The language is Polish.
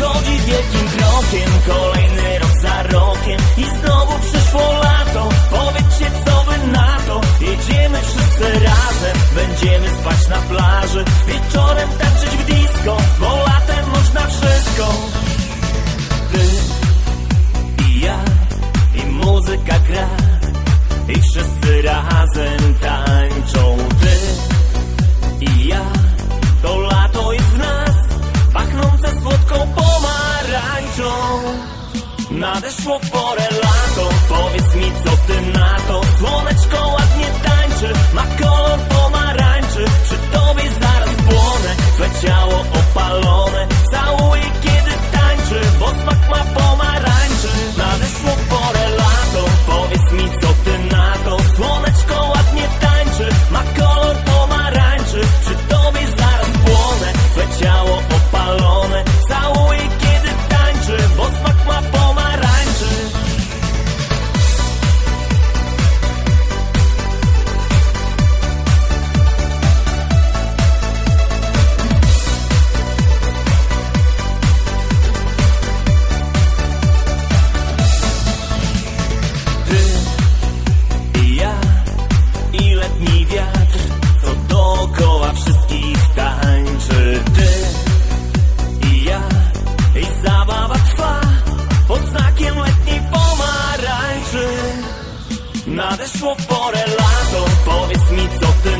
Nadchodzi wielkim krokiem, kolejny rok za rokiem. I znowu przyszło lato, powiedzcie co wy na to? Jedziemy wszyscy razem, będziemy spać na plaży. Wieczorem tańczyć w disco, bo latem można wszystko. Ty i ja, i muzyka gra I wszyscy razem tańczą. Ty Nadeszło porę lato. Powiedz mi co ty na to? Słoneczko ładnie Nadeszło porę lato Powiedz mi co ty